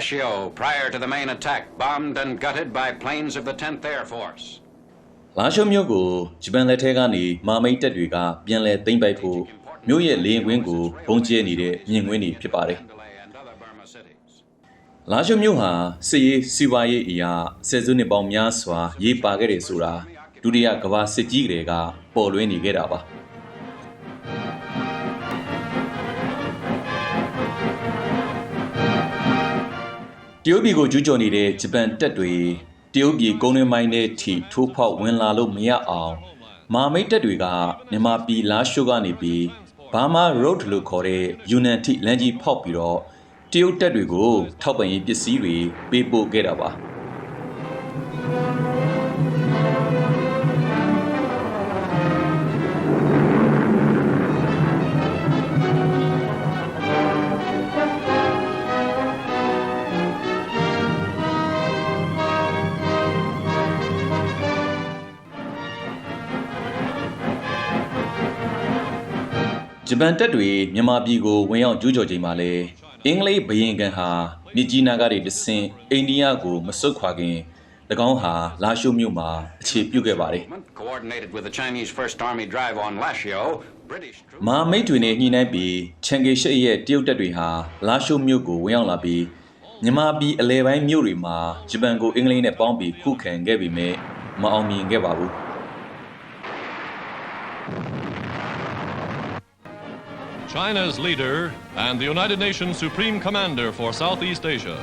Lashio prior to the main attack, bombed and gutted by planes of the 10th Air Force. လာရှိုမြို့ကိုဂျပန်လက်ထက်ကနေမာမိတ်တပ်တွေကပြန်လည်သိမ်းပိုက်ဖို့မြို့ရဲ့လေရင်ကွင်းကိုဘုံကျဲနေတဲ့မြင်ကွင်းတွေဖြစ်ပါတယ် Mandalay and other Burma cities. ။လာရှိုမြို့ဟာစစ်ရေးစီးပွားရေးအရာဆယ်စုနှစ်ပေါင်းများစွာရေးပါခဲ့တယ်ဆိုတာဒုတိယကမ္ဘာစစ်ကြီးကလေးကပေါ်လွင်နေခဲ့တာပါ။ ရုတ်ပြည်ကိုကျူးကျော်နေတဲ့ဂျပန်တပ်တွေတရုတ်ပြည်ကုန်းတွင်းမိုင်းနဲ့ထီထိုးဖောက်ဝင်လာလို့မရအောင်မာမိတ်တပ်တွေကမြန်မာပြည်လာရှိုးကနေပြီးဘာမာ road လို့ခေါ်တဲ့ယူနန်ထိလမ်းကြီးဖောက်ပြီးတော့တရုတ်တပ်တွေကိုထောက်ပံ့ရေးပစ္စည်းတွေပေးပို့ခဲ့တာပါ ဂျပန်တပ်တွေမြန်မာပြည်ကိုဝင်ရောက်ကျူးကျော်ချိန်မှာလဲအင်္ဂလိပ်ဘရင်ကန်ဟာမြစ်ကြီးနားကနေတဆင့်အိန္ဒိယကိုမစွတ်ခွာခင်၎င်းဟာလာရှိုးမြို့မှာအခြေပြုခဲ့ပါတယ် Coordinated with the Chinese First Army drive on Lashio, British troops. မာမိတ်တွေနဲ့ညှိနှိုင်းပြီးချန်ကေရှစ်ရဲ့တရုတ်တပ်တွေဟာလာရှိုးမြို့ကိုဝင်ရောက်လာပြီးမြန်မာပြည်အလဲပိုင်းမြို့တွေမှာဂျပန်ကိုအင်္ဂလိပ်နဲ့ပေါင်းပြီးခုခံခဲ့ပြီးမြဲမအောင်မြင်ခဲ့ပါဘူး China's leader and the United Nations Supreme Commander for Southeast Asia,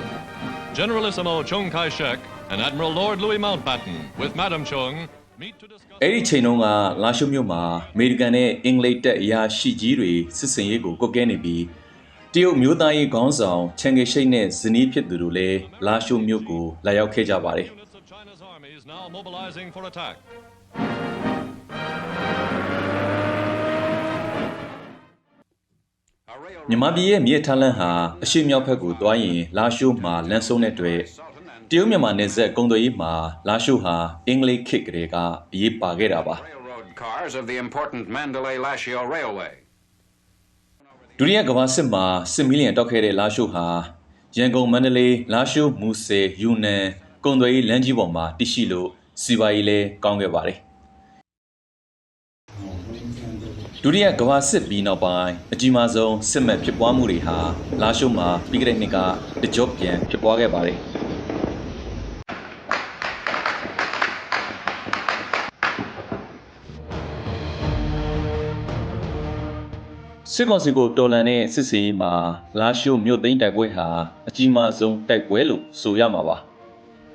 Generalissimo Chiang Kai shek and Admiral Lord Louis Mountbatten, with Madam Chung, meet to discuss. အဲ့ဒီချိန်တုန်းကလာရှိုးမြို့မှာအမေရိကန်နဲ့အင်္ဂလိပ်တပ်အရာရှိကြီးတွေစစ်စင်ရေးကိုကွက်ကဲနေပြီးတရုတ်မျိုးသားရေးခေါင်းဆောင်ချန်ကေရှိတ်နဲ့ဇနီးဖြစ်သူတို့လည်းလာရှိုးမြို့ကိုလာရောက်ခဲ့ကြပါတယ် မြန်မာပြည်ရဲ့မြေထားလန်းဟာအရှိမြောက်ဘက်ကိုသွားရင်လာရှိုးမှာလမ်းဆုံးတဲ့အတွက်တရုတ်မြန်မာနယ်စပ်ကုံသွေးမှာလာရှိုးဟာအင်္ဂလိပ်ခေတ်ကလေးကအရေးပါခဲ့တာပါ Railroad cars of the important Mandalay Lashio Railway. ဒုတိယကမ္ဘာစစ်မှာစစ်မီလီယံတောက်ခဲ့တဲ့လာရှိုးဟာရန်ကုန်မန္တလေးလာရှိုးမူဆယ်ယူနန်ကုံသွေးလမ်းကြီးပေါ်မှာတရှိလို့စီပါရီလဲကောင်းခဲ့ပါတယ် ဒုတိယကမ္ဘာစစ်ပြီးနောက်ပိုင်းအကြီးမားဆုံးစစ်မှတ်ဖြစ်ပွားမှုတွေဟာလာရှိုးမှာပြီးခဲ့တဲ့နှစ်ကတကြော့ပြန်ဖြစ်ပွားခဲ့ပါတယ်စစ်ကောင်စီကိုတော်လန်တဲ့စစ်စီမှာလာရှိုးမြို့သိမ်းတိုက်ပွဲဟာအကြီးမားဆုံးတိုက်ပွဲလို့ဆိုရမှာပါ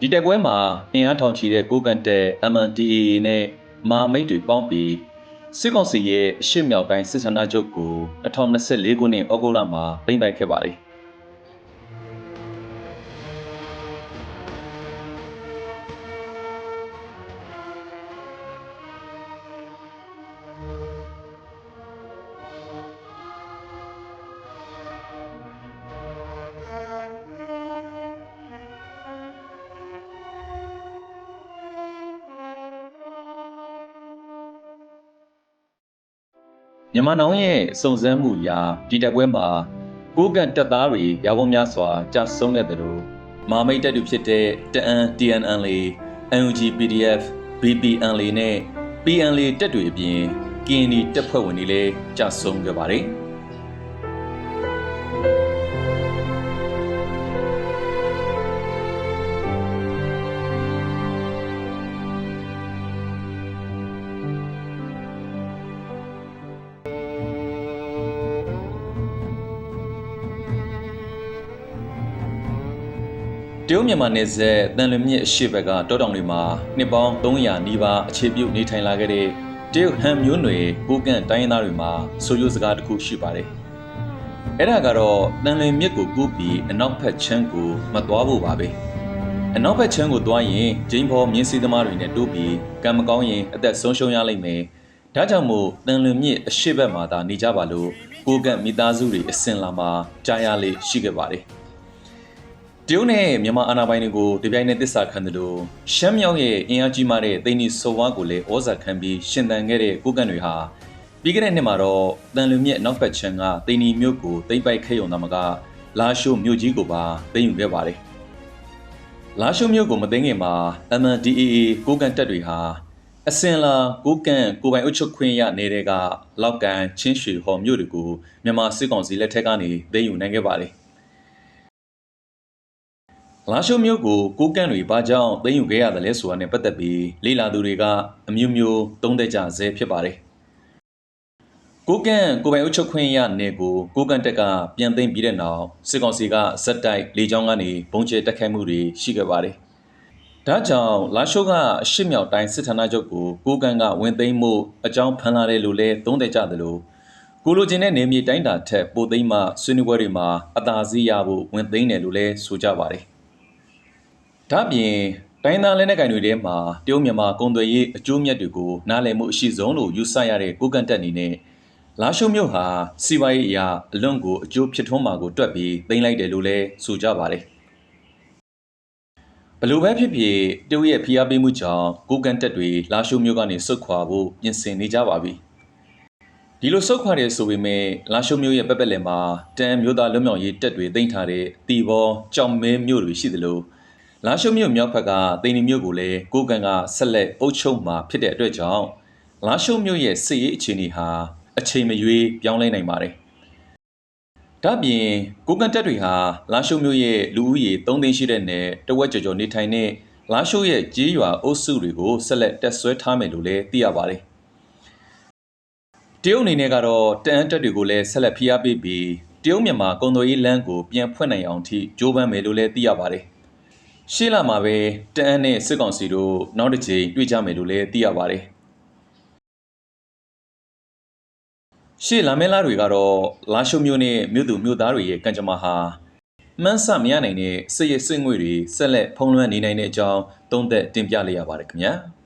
ဒီတိုက်ပွဲမှာအင်အားထောင်ချီတဲ့ကိုကန်တဲ့ MNDAA နဲ့မာမိတ်တွေပေါင်းပြီး စစ်ကောင်စီရဲ့အရှေ့မြောက်တိုင်းစစ်ဆန္ဒချုပ်ကို2024ခုနှစ်ဩဂုတ်လမှာသိမ်းပိုက်ခဲ့ပါတယ် မြန်မာနောင်ရဲ့စုံစမ်းမှုအရာဒီတက်ပွဲမှာကိုးကန်တပ်သားတွေရာပေါင်းများစွာကြာဆုံးခဲ့တယ်လို့မာမိတ်တပ်တွေဖြစ်တဲ့တအန် TNN လေ NUG PDF BPN လေနဲ့ PN လေတပ်တွေအပြင် KND တပ်ဖွဲ့ဝင်တွေလည်းကြာဆုံးခဲ့ပါတယ်။ တရုတ်မြန်မာနယ်စပ်တန်လွင်မြစ်အရှေ့ဘက်ကတောတောင်တွေမှာနှစ်ပေါင်း300နီးပါးအခြေပြုနေထိုင်လာခဲ့တဲ့တရုတ်ဟန်မျိုးနွယ်ကိုကန့်တိုင်းရင်းသားတွေမှာဆိုရိုးစကားတစ်ခုရှိပါတယ်။အဲ့ဒါကတော့တန်လွင်မြစ်ကိုကူးပြီးအနောက်ဘက်ချမ်းကိုမသွားဖို့ပါပဲ။အနောက်ဘက်ချမ်းကိုသွားရင်ဂျိမ်းဖော်မြင်းစည်းသမားတွေနဲ့တိုးပြီးကံမကောင်းရင်အသက်ဆုံးရှုံးရလိမ့်မယ်။ဒါကြောင့်မို့တန်လွင်မြစ်အရှေ့ဘက်မှာသာနေကြပါလို့ကိုကန့်မိသားစုတွေအစင်လာမှာကြားရလေရှိခဲ့ပါတယ်။တ ရုတ်နဲ့မြန်မာအာဏာပိုင်တွေကိုတပြိုင်နက်သစ္စာခံတယ်လို့ရှမ်းမြောက်ရဲ့အင်အားကြီးမားတဲ့သိန်းနီဆိုဝါကိုလည်းဩဇာခံပြီးရှင်သန်ခဲ့တဲ့ကိုကန့်တွေဟာပြီးခဲ့တဲ့နှစ်မှာတော့တန်လွင်မြစ်အနောက်ဘက်ခြမ်းကသိန်းနီမြို့ကိုသိမ်းပိုက်ခဲ့ရုံသာမကလာရှိုးမြို့ကြီးကိုပါသိမ်းယူခဲ့ပါတယ်။လာရှိုးမြို့ကိုမသိမ်းခင်မှာ MNDAA ကိုကန်တပ်တွေဟာအစင်လာကိုကန်ကိုပိုင်အုပ်ချုပ်ခွင့်ရနေတဲ့ကလောက်ကန်ချင်းရွှေဟော်မြို့တွေကိုမြန်မာစစ်ကောင်စီလက်ထက်ကနေသိမ်းယူနိုင်ခဲ့ပါတယ်။ လာရှိုးမြို့ကိုကိုကန်တွေဘာကြောင့်သိမ်းယူခဲ့ရတယ်လဲဆိုတာနဲ့ပတ်သက်ပြီးလေလာသူတွေကအမျိုးမျိုးသုံးသပ်ကြဆဲဖြစ်ပါတယ်။ကိုကန့်ကိုပိုင်အုပ်ချုပ်ခွင့်ရနေကိုကိုကန့်တက်ကပြန်သိမ်းပြီးတဲ့နောက်စစ်ကောင်စီကဇက်တိုက်လေကြောင်းကနေဘုံကျဲတက်ခိုက်မှုတွေရှိခဲ့ပါတယ်။ဒါကြောင့်လာရှိုးကအရှစ်မြောက်တိုင်းစစ်ဌာနချုပ်ကိုကိုကန့်ကဝင်သိမ်းမှုအကြောင်းဖန်လာတယ်လို့လည်းသုံးသပ်ကြသလိုကိုလိုချင်တဲ့နေမြေတိုင်းတာထက်ပိုသိမ်းမှဆွေးနွေးပွဲတွေမှာအသာစီးရဖို့ဝင်သိမ်းတယ်လို့လည်းဆိုကြပါတယ်။ ဒါ့အပြင်တိုင်းသားလက်နက်ကိုင်တွေထဲမှာတရုတ်မြန်မာကုန်သွယ်ရေးအကျိုးမြတ်တွေကိုနားလည်မှုအရှိဆုံးလို့ယူဆရတဲ့ကိုကန့်တက်အနေနဲ့လာရှုမြို့ဟာစီးပွားရေးအရာအလွန်ကိုအကျိုးဖြစ်ထွန်းမှာကိုတွက်ပြီးသိမ်းလိုက်တယ်လို့လည်းဆိုကြပါတယ်ဘလို့ပဲဖြစ်ဖြစ်တရုတ်ရဲ့ဖိအားပေးမှုကြောင့်ကိုကန်တက်တွေလာရှုမြို့ကနေစုတ်ခွာဖို့ပြင်ဆင်နေကြပါပြီဒီလိုစုတ်ခွာတယ်ဆိုပေမဲ့လာရှုမြို့ရဲ့ပက်ပက်လင်မှာတန်မျိုးသားလွတ်မြောက်ရေးတပ်တွေသိမ်းထားတဲ့တီဘောကြောင်မဲမြို့တွေရှိသလို လာရှုမြို့မြောက်ဘက်ကတိန်နီမြို့ကိုလည်းကိုကန်ကဆက်လက်အုပ်ချုပ်မှာဖြစ်တဲ့အတွက်ကြောင့်လာရှုမြို့ရဲ့စစ်ရေးအခြေအနေဟာအချိန်မရွေးပြောင်းလဲနိုင်ပါတယ်။ဒါ့အပြင်ကိုကန်တက်တွေဟာလာရှုမြို့ရဲ့လူဦးရေ3သိန်းရှိတဲ့နယ်တဝက်ကျော်ကျော်နေထိုင်တဲ့လာရှုရဲ့ကြေးရွာအုပ်စုတွေကိုဆက်လက်တက်ဆွဲထားမယ်လို့လည်းသိရပါတယ်။တရုတ်အနေနဲ့ကတော့တအန်းတက်တွေကိုလည်းဆက်လက်ဖိအားပေးပြီးတရုတ်မြန်မာကုန်သွယ်ရေးလမ်းကိုပြန်ဖွင့်နိုင်အောင်ထိကြိုးပမ်းမယ်လို့လည်းသိရပါတယ်။ ရှေ့လာမှာပဲတအန်းနဲ့စစ်ကောင်စီတို့နောက်တစ်ချိန်တွေ့ကြမယ်လို့လည်းသိရပါတယ်။ရှေ့လာမဲလာတွေကတော့လာရှုမျိုးနဲ့မြို့သူမြို့သားတွေရဲ့ကံကြမ္မာဟာမှန်းဆမရနိုင်တဲ့စစ်ရေးစစ်ငွေတွေဆက်လက်ဖုံးလွှမ်းနေနိုင်တဲ့အကြောင်းသုံးသက်တင်ပြလိုက်ရပါတယ်ခင်ဗျာ။